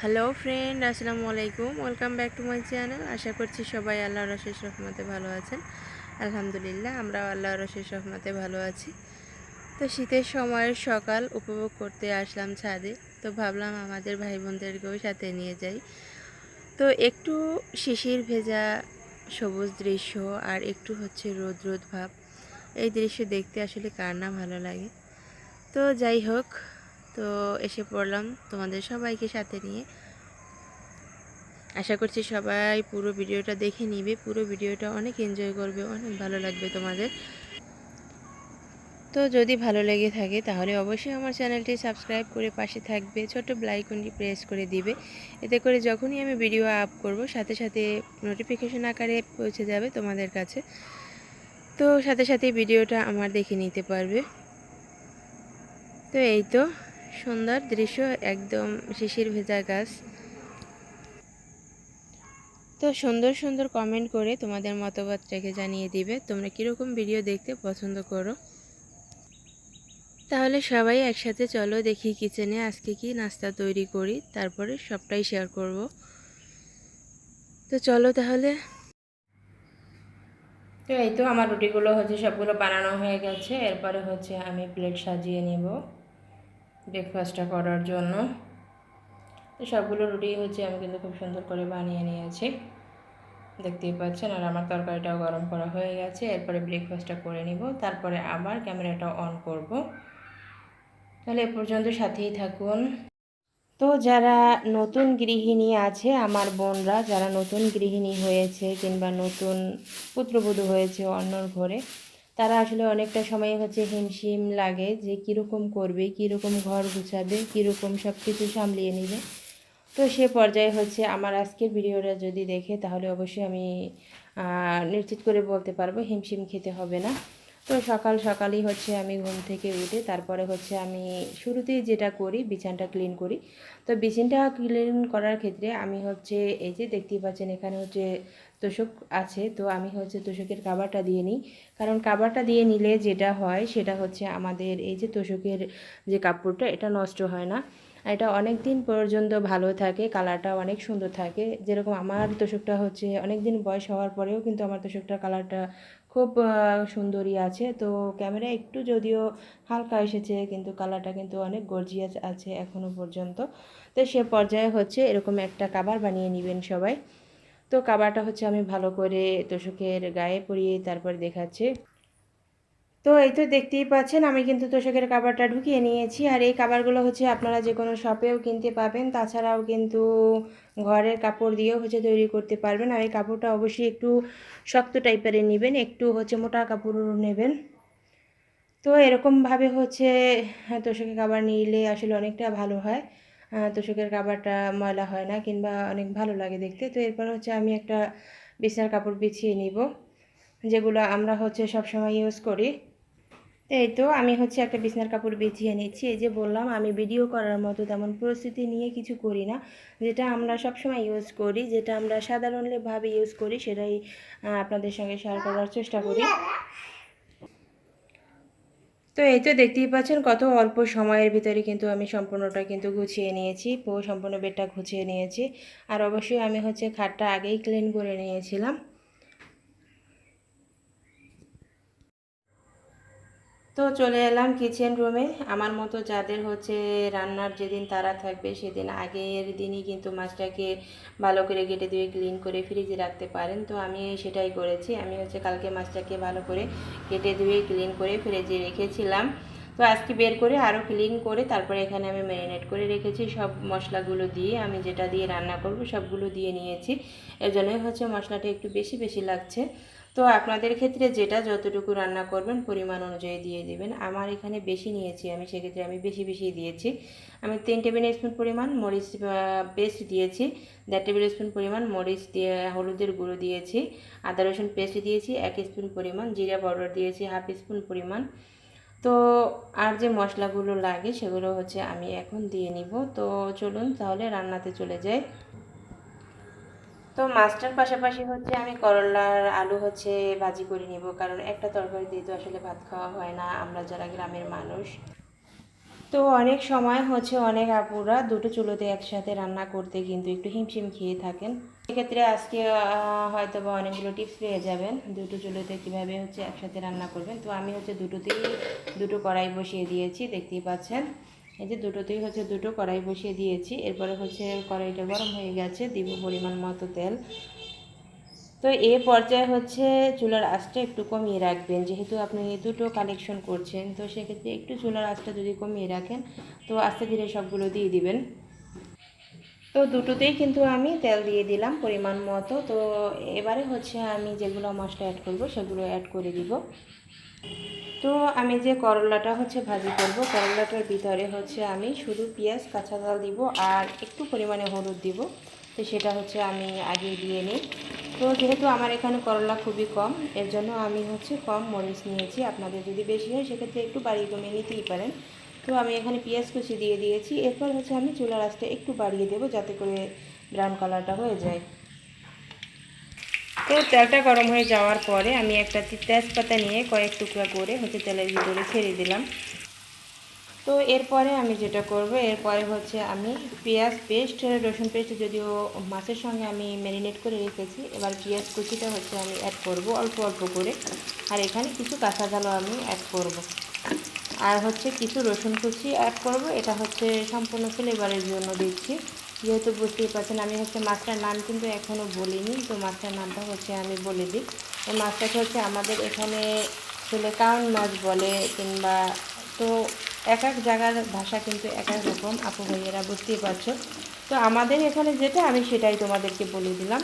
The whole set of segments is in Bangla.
হ্যালো ফ্রেন্ড, আসসালামু আলাইকুম। Welcome back to my channel. আশা করছি সবাই আল্লাহর রশেষ রহমতে ভালো আছেন। আলহামদুলিল্লাহ, আমরাও আল্লাহর রশেষ রহমতে ভালো আছি। তো শীতের সময়ের সকাল উপভোগ করতে আসলাম ছাদে। তো ভাবলাম আমাদের ভাই বোনদেরকেও সাথে নিয়ে যাই। তো একটু শিশির ভেজা সবুজ দৃশ্য আর একটু হচ্ছে রোদ রোদ ভাব। এই দৃশ্য দেখতে আসলে কার না ভালো লাগে। তো যাই হোক তো এসে পড়লাম তোমাদের সবাইকে সাথে নিয়ে। আশা করছি সবাই পুরো ভিডিওটা দেখে নিবে, পুরো ভিডিওটা অনেক এনজয় করবে, অনেক ভালো লাগবে তোমাদের। তো যদি ভালো লেগে থাকে তাহলে অবশ্যই আমার চ্যানেলটি সাবস্ক্রাইব করে পাশে থাকবে ছোট ব্লাইকনটি প্রেস করে দিবে। এতে করে যখনই আমি ভিডিও আপ করব, সাথে সাথে নোটিফিকেশন আকারে পৌঁছে যাবে তোমাদের কাছে। তো সাথে সাথে ভিডিওটা আমার দেখে নিতে পারবে। তো এই তো। সুন্দর দৃশ্য, একদম শিশির ভেজা গাছ। তো সুন্দর সুন্দর কমেন্ট করে তোমাদের মতামত রেখে জানিয়ে দিবে। তোমরা কীরকম ভিডিও দেখতে পছন্দ করো? তাহলে সবাই একসাথে চলো দেখি কিচেনে আজকে কি নাস্তা তৈরি করি, তারপরে সবটাই শেয়ার করব। তো চলো তাহলে। তো এই তো আমার রুটিগুলো হচ্ছে সবগুলো বানানো হয়ে গেছে, এরপরে হচ্ছে আমি প্লেট সাজিয়ে নিব। ব্রেকফাস্টটা করার জন্য। তো সবগুলো রুটি হচ্ছে আমি কিন্তু খুব সুন্দর করে বানিয়ে নিয়েছি। দেখতেই পাচ্ছেন, আর আমার তরকারিটাও গরম করা হয়ে গেছে। এরপরে ব্রেকফাস্টটা করে নিব। তারপরে আবার ক্যামেরাটা অন করব। তাহলে এ পর্যন্ত সাথেই থাকুন। তো যারা নতুন গৃহিণী আছে, আমার বোনরা, যারা নতুন গৃহিণী হয়েছে কিংবা নতুন পুত্রবধূ হয়েছে অন্যর ঘরে তারা আসলে অনেকটা সময় হচ্ছে হিমশিম লাগে যে কীরকম করবে, কীরকম ঘর গুছাবে, কীরকম সব কিছু সামলিয়ে নেবে। তো সে পর্যায়ে হচ্ছে আমার আজকের ভিডিওটা যদি দেখে তাহলে অবশ্যই আমি নিশ্চিত করে বলতে পারব হিমশিম খেতে হবে না। তো সকাল সকালই হচ্ছে আমি ঘুম থেকে উঠে তারপরে হচ্ছে আমি শুরুতেই যেটা করি বিছানটা ক্লিন করি। তো বিছানটা ক্লিন করার ক্ষেত্রে আমি হচ্ছে এই যে দেখতেই পাচ্ছেন এখানে হচ্ছে তোষক আছে, তো আমি হচ্ছে তোষকের কাবারটা দিয়ে নিই। কারণ কাবারটা দিয়ে নিলে যেটা হয়, সেটা হচ্ছে আমাদের এই যে তোষকের যে কাপড়টা, এটা নষ্ট হয় না। এটা অনেক দিন পর্যন্ত ভালো থাকে কালারটা অনেক সুন্দর থাকে। যেরকম আমার তোষকটা হচ্ছে অনেক দিন বয়স হওয়ার পরেও কিন্তু আমার তোষকটার কালারটা খুব সুন্দরই আছে। তো ক্যামেরা একটু যদিও হালকা এসেছে, কিন্তু কালারটা কিন্তু অনেক গর্জিয়াস আছে এখনও পর্যন্ত। তো সে পর্যায়ে হচ্ছে এরকম একটা কাবার বানিয়ে নেবেন সবাই। তো কাবারটা হচ্ছে আমি ভালো করে তোষকের গায়ে পরিয়ে তারপর দেখাচ্ছি। তো এই তো দেখতেই পাচ্ছেন, আমি কিন্তু তোষকের কাবারটা ঢুকিয়ে নিয়েছি। আর এই কাবারগুলো হচ্ছে আপনারা যে কোনো শপেও কিনতে পাবেন। তাছাড়াও কিন্তু ঘরের কাপড় দিয়েও হচ্ছে তৈরি করতে পারবেন। আর এই কাপড়টা অবশ্যই একটু শক্ত টাইপের নেবেন, একটু হচ্ছে মোটা কাপড় নেবেন। তো এরকমভাবে হচ্ছে তোষকের কাবার নিলে আসলে অনেকটা ভালো হয়। তোষকের কাবারটা ময়লা হয় না কিংবা অনেক ভালো লাগে দেখতে। তো এরপর হচ্ছে আমি একটা বিছানার কাপড় বিছিয়ে নিব, যেগুলো আমরা হচ্ছে সব সময় ইউজ করি। এই তো আমি হচ্ছে একটা বিছনার কাপড় বিছিয়ে নিচ্ছি। এই যে বললাম, আমি ভিডিও করার মতো তেমন পরিস্থিতি নিয়ে কিছু করি না। যেটা আমরা সবসময় ইউজ করি, যেটা আমরা সাধারণভাবে ইউজ করি, সেটাই আপনাদের সঙ্গে শেয়ার করার চেষ্টা করি। তো এই তো দেখতেই পাচ্ছেন কত অল্প সময়ের ভিতরে কিন্তু আমি সম্পূর্ণটা কিন্তু গুছিয়ে নিয়েছি, পুরো সম্পূর্ণ বেডটা গুছিয়ে নিয়েছি। আর অবশ্যই আমি হচ্ছে খাটটা আগেই ক্লিন করে নিয়েছিলাম। তো চলে এলাম কিচেন রুমে আমার মতো যাদের হচ্ছে রান্নার যেদিন তারা থাকবে, সেদিন আগের দিনই কিন্তু মাছটাকে ভালো করে কেটে দিয়ে ক্লিন করে ফ্রিজে রাখতে পারেন। তো আমি সেটাই করেছি। আমি হচ্ছে কালকে মাছটাকে ভালো করে কেটে ধুয়ে ক্লিন করে ফ্রিজে রেখেছিলাম। তো আজকে বের করে আরও ক্লিন করে তারপরে এখানে আমি ম্যারিনেট করে রেখেছি। সব মশলাগুলো দিয়ে আমি যেটা দিয়ে রান্না করব, সবগুলো দিয়ে নিয়েছি। এর জন্যই হচ্ছে মশলাটা একটু বেশি বেশি লাগছে। তো আপনাদের ক্ষেত্রে যেটা যতটুকু রান্না করবেন পরিমাণ অনুযায়ী দিয়ে দিবেন। আমার এখানে বেশি নিয়েছি আমি, সেক্ষেত্রে আমি বেশি বেশি দিয়েছি। আমি তিন টেবিল স্পুন পরিমাণ মরিচ পেস্ট দিয়েছি, দেড় টেবিল স্পুন পরিমাণ মরিচ দিয়ে, হলুদের গুঁড়ো দিয়েছি, আদা রসুন পেস্ট দিয়েছি, এক স্পুন পরিমাণ জিরা পাউডার দিয়েছি, হাফ স্পুন পরিমাণ। তো আর যে মশলাগুলো লাগে সেগুলো হচ্ছে আমি এখন দিয়ে নিব। তো চলুন তাহলে রান্নাতে চলে যাই। তো মাছটার পাশাপাশি হচ্ছে আমি করলার আলু হচ্ছে ভাজি করে নিব, কারণ একটা তরকারি দিয়ে তো আসলে ভাত খাওয়া হয় না, আমরা যারা গ্রামের মানুষ। তো অনেক সময় হচ্ছে অনেক আপুরা দুটো চুলোতে একসাথে রান্না করতে কিন্তু একটু হিমশিম খেয়ে থাকেন। সেক্ষেত্রে আজকে হয়তো বা অনেকগুলো টিপস পেয়ে যাবেন, দুটো চুলোতে কীভাবে হচ্ছে একসাথে রান্না করবেন। তো আমি হচ্ছে দুটোতেই দুটো কড়াই বসিয়ে দিয়েছি, দেখতেই পাচ্ছেন। এই যে দুটোতেই হচ্ছে দুটো কড়াই বসিয়ে দিয়েছি। এরপরে হচ্ছে কড়াইটা গরম হয়ে গেছে, দিব পরিমাণ মতো তেল। তো এ পর্যায়ে হচ্ছে চুলার আঁচটা একটু কমিয়ে রাখবেন, যেহেতু আপনি দুটো কালেকশন করছেন, তো সেক্ষেত্রে একটু চুলার আঁচটা যদি কমিয়ে রাখেন, তো আস্তে ধীরে সবগুলো দিয়ে দিবেন। তো দুটোতেই কিন্তু আমি তেল দিয়ে দিলাম পরিমাণ মতো। তো এবারে হচ্ছে আমি যেগুলো মশলা অ্যাড করব, সেগুলো অ্যাড করে দিব। তো আমি যে করলাটা হচ্ছে ভাজি করব, করলাটার ভিতরে হচ্ছে আমি শুধু পেঁয়াজ, কাঁচা জাল দিব আর একটু পরিমাণে হলুদ দিব। তো সেটা হচ্ছে আমি আগে দিয়ে নিই। তো যেহেতু আমার এখানে করলা খুবই কম, এর জন্য আমি হচ্ছে কম মরিচ নিয়েছি। আপনাদের যদি বেশি হয়, সেক্ষেত্রে একটু বাড়িয়ে কমিয়ে নিতেই পারেন। তো আমি এখানে পেঁয়াজ কুচি দিয়ে দিয়েছি। এরপর হচ্ছে আমি চুলার আঁচটা একটু বাড়িয়ে দেবো, যাতে করে ব্রাউন কালারটা হয়ে যায়। তো তেলটা গরম হয়ে যাওয়ার পরে আমি একটা তেজপাতা নিয়ে কয়েক টুকরা করে হচ্ছে তেলের ভিতরে ছেড়ে দিলাম। তো এরপরে আমি যেটা করব, এরপরে হচ্ছে আমি পেঁয়াজ পেস্ট, রসুন পেস্ট যদিও মাছের সঙ্গে আমি ম্যারিনেট করে রেখেছি, এবার পেঁয়াজ কুচিটা হচ্ছে আমি অ্যাড করব অল্প অল্প করে। আর এখানে কিছু কাঁচা ঝালও আমি অ্যাড করব। আর হচ্ছে কিছু রসুন কুচি অ্যাড করব, এটা হচ্ছে সম্পূর্ণ ফ্লেভারের জন্য দিচ্ছি। যেহেতু বুঝতেই পারছেন, আমি হচ্ছে মাছটার নাম কিন্তু এখনও বলিনি। তো মাছটার নামটা হচ্ছে আমি বলে দিই। এই মাছটাকে হচ্ছে আমাদের এখানে ছেলে কাউন মাছ বলে কিংবা তো এক এক জায়গার ভাষা কিন্তু এক এক রকম। আপু ভাইয়েরা বুঝতেই পারছ। তো আমাদের এখানে যেটা, আমি সেটাই তোমাদেরকে বলে দিলাম।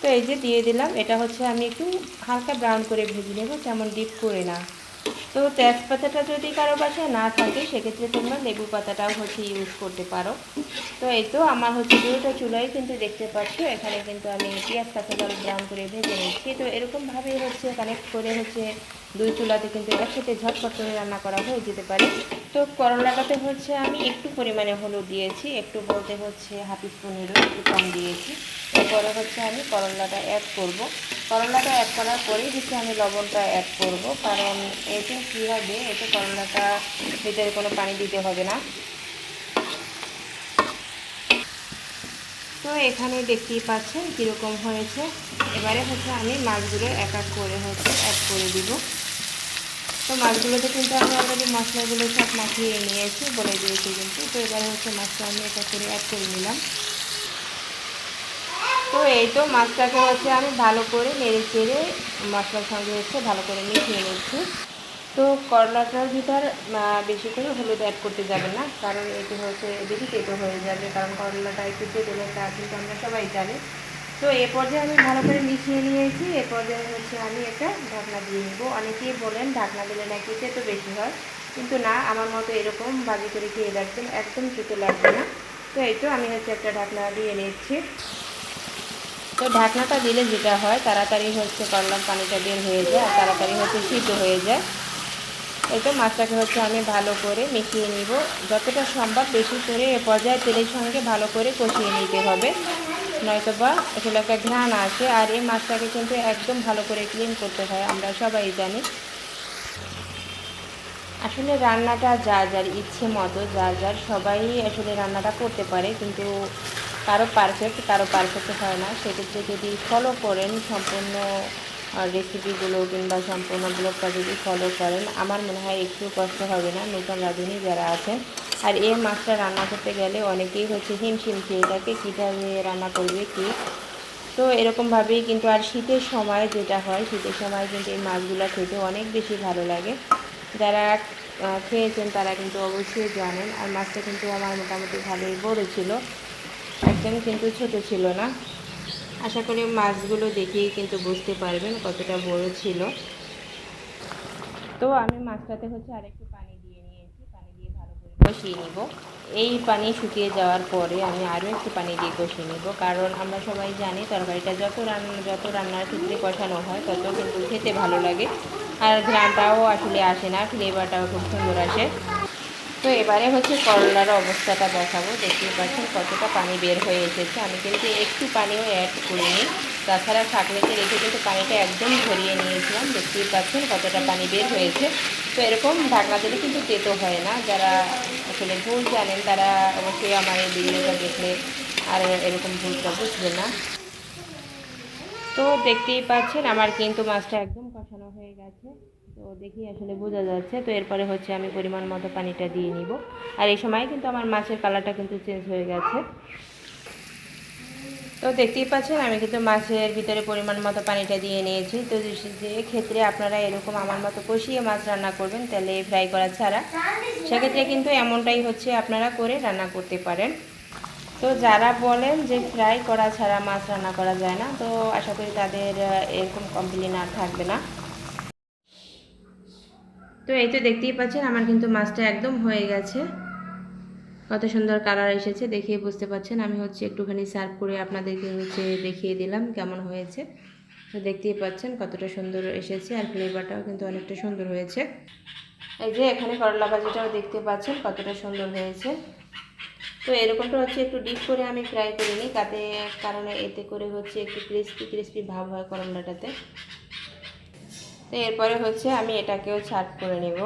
তো এই যে দিয়ে দিলাম, এটা হচ্ছে আমি একটু হালকা ব্রাউন করে ভেজে নেব, তেমন ডিপ করে না। তো তেজপাতাটা যদি কারও বাসায় না থাকে, সেক্ষেত্রে তোমরা লেবু পাতাটাও হচ্ছে ইউজ করতে পারো। তো এই তো আমার হচ্ছে দুটো চুলাই কিন্তু দেখতে পাচ্ছ। এখানে কিন্তু আমি পেঁয়াজ, কাঁচা জল ব্রাউন করে ভেজে নিচ্ছি। তো এরকমভাবেই হচ্ছে কানেক্ট করে হচ্ছে দুই চুলাতে কিন্তু একসাথে ঝটপট করে রান্না করা হয়ে যেতে পারে। তো করলাটাতে হচ্ছে আমি একটু পরিমাণে হলুদ দিয়েছি, একটু বলতে হচ্ছে হাফ স্পুনেরও একটু কম দিয়েছি। এরপরে হচ্ছে আমি করলাটা অ্যাড করব। করলাটা অ্যাড করার পরেই হচ্ছে আমি লবণটা অ্যাড করব, কারণ এতে কী হবে, এতে করলাটা ভিতরে কোনো পানি দিতে হবে না। তো এখানে দেখতেই পাচ্ছেন কীরকম হয়েছে। এবারে হচ্ছে আমি মাছগুলো এক এক করে হচ্ছে অ্যাড করে দিব। তো মাছগুলোতে কিন্তু আমি অলরেডি মশলাগুলো সব মাখিয়ে নিয়েছি, বলে দিয়েছি কিন্তু। তো এবারে হচ্ছে মাছটা আমি এক করে অ্যাড করে নিলাম। তো এই তো মাছটাকে হচ্ছে আমি ভালো করে নেড়ে চেড়ে মশলার সঙ্গে হচ্ছে ভালো করে মিশিয়ে নিচ্ছি। তো করলাটার ভিতর বেশি করে হলুদ অ্যাড করতে যাবে না, কারণ এতে হচ্ছে এদিকে তেতো হয়ে যাবে, কারণ করলাটা একটু তেতো তা কিন্তু আমরা সবাই জানি তো এ পর্যায়ে আমি ভালো করে মিশিয়ে নিয়েছি, এ পর্যায়ে হচ্ছে আমি একটা ঢাকনা দিয়ে নেব। অনেকেই বলেন ঢাকনা দিলে নাকি তেতো বেশি হয়, কিন্তু না, আমার মতো এরকম ভাজি করে খেয়ে দেখবেন, একদম তেতো লাগবে না। তো এই তো আমি হচ্ছে একটা ঢাকনা দিয়ে নিচ্ছি। তো ঢাকনাটা দিলে যেটা হয়, তাড়াতাড়ি হচ্ছে করলাম পানিটা বের হয়ে যায় আর তাড়াতাড়ি হচ্ছে সিদ্ধ হয়ে যায়। এই তো মাছটাকে হচ্ছে আমি ভালো করে মিশিয়ে নিব। যতটা সম্ভব বেশি করে এ পর্যায়ে তেলের সঙ্গে ভালো করে কষিয়ে নিতে হবে। নয়তো বা আসলে একটা ঘ্রাণ আসে আর এই মাছটাকে কিন্তু একদম ভালো করে ক্লিন করতে হয়, আমরা সবাই জানি। আসলে রান্নাটা যা যার ইচ্ছে মতো, যা যার সবাই আসলে রান্নাটা করতে পারে, কিন্তু কারও পারফেক্ট কারও পারফেক্ট হয় না। সেক্ষেত্রে যদি ফলো করেন সম্পূর্ণ রেসিপিগুলো কিংবা সম্পূর্ণ ব্লগটা যদি ফলো করেন, আমার মনে হয় একটু কষ্ট হবে না। নতুন রাঁধুনি যারা আছেন আর এই মাছটা রান্না করতে গেলে অনেকেই হচ্ছে হিমশিম খেয়ে থাকে কীভাবে রান্না করবে, কি? তো এরকমভাবেই কিন্তু আর শীতের সময় যেটা হয়, শীতের সময় কিন্তু এই মাছগুলো খেতে অনেক বেশি ভালো লাগে। যারা খেয়েছেন তারা কিন্তু অবশ্যই জানেন। আর মাছটা কিন্তু আমার মোটামুটি ভালোই বড় ছিল, একদম কিন্তু ছোট ছিল না। আশা করি মাছগুলো দেখেই কিন্তু বুঝতে পারবেন কতটা বড় ছিল। তো আমি মাছটাতে হচ্ছে আরেকটু পানি দিয়ে নিয়েছি পানি দিয়ে ভালো করে কষিয়ে নিব। এই পানি শুকিয়ে যাওয়ার পরে আমি আরও একটু পানি দিয়ে কষিয়ে নিব। কারণ আমরা সবাই জানি তরকারিটা যত রান্না যত রান্নার ক্ষেত্রে কষানো হয়, তত কিন্তু খেতে ভালো লাগে। আর ঘ্রাণটাও আসলে আসে না, ফ্লেভারটাও খুব সুন্দর আসে। তো এবারে হচ্ছে করলার অবস্থাটা দেখাবো। দেখতেই পাচ্ছেন কতটা পানি বের হয়ে এসেছে। আমি কিন্তু একটু পানিও অ্যাড করিনি। তাছাড়া শাকলেতে রেখে কিন্তু পানিটা একদম ঝরিয়ে নিয়েছিলাম। দেখতেই পাচ্ছেন কতটা পানি বের হয়েছে। তো এরকম ঢাকনা দিলে কিন্তু তেতো হয় না। যারা আসলে ভুল জানেন, তারা অবশ্যই আমার এই ভিডিওটা দেখলে আর এরকম ভুলটা বুঝবে না। তো দেখতেই পাচ্ছেন, আমার কিন্তু মাছটা একদম কষানো হয়ে গেছে। তো দেখি আসলে বোঝা যাচ্ছে। তো এরপরে হচ্ছে আমি পরিমাণ মতো পানিটা দিয়ে নিব। আর এই সময় কিন্তু আমার মাছের কালারটা কিন্তু চেঞ্জ হয়ে গেছে। তো দেখতেই পাচ্ছেন, আমি কিন্তু মাছের ভিতরে পরিমাণ মতো পানিটা দিয়ে নিয়েছি। তো যে ক্ষেত্রে আপনারা এরকম আমার মতো কষিয়ে মাছ রান্না করবেন তেলে ফ্রাই করা ছাড়া। সেক্ষেত্রে কিন্তু এমনটাই হচ্ছে, আপনারা করে রান্না করতে পারেন। তো যারা বলেন যে ফ্রাই করা ছাড়া মাছ রান্না করা যায় না, তো আশা করি তাদের এরকম কমপ্লেন আর থাকবে না। তো এই তো দেখতেই পাচ্ছেন, আমার কিন্তু মাছটা একদম হয়ে গেছে। কত সুন্দর কালার এসেছে দেখিয়ে বুঝতে পারছেন। আমি হচ্ছে একটুখানি সার্ভ করে আপনাদেরকে হচ্ছে দেখিয়ে দিলাম কেমন হয়েছে। তো দেখতেই পাচ্ছেন কতটা সুন্দর এসেছে আর ফ্লেভারটাও কিন্তু অনেকটা সুন্দর হয়েছে। এই যে এখানে করলা ভাজিটাও দেখতে পাচ্ছেন কতটা সুন্দর হয়েছে। তো এরকমটা হচ্ছে একটু ডিপ করে আমি ফ্রাই করে নিই, তাতে কারণে এতে করে হচ্ছে একটু ক্রিস্পি ক্রিস্পি ভাব হয় করলাটাতে। তো এরপরে হচ্ছে আমি এটাকেও ছাট করে নেব।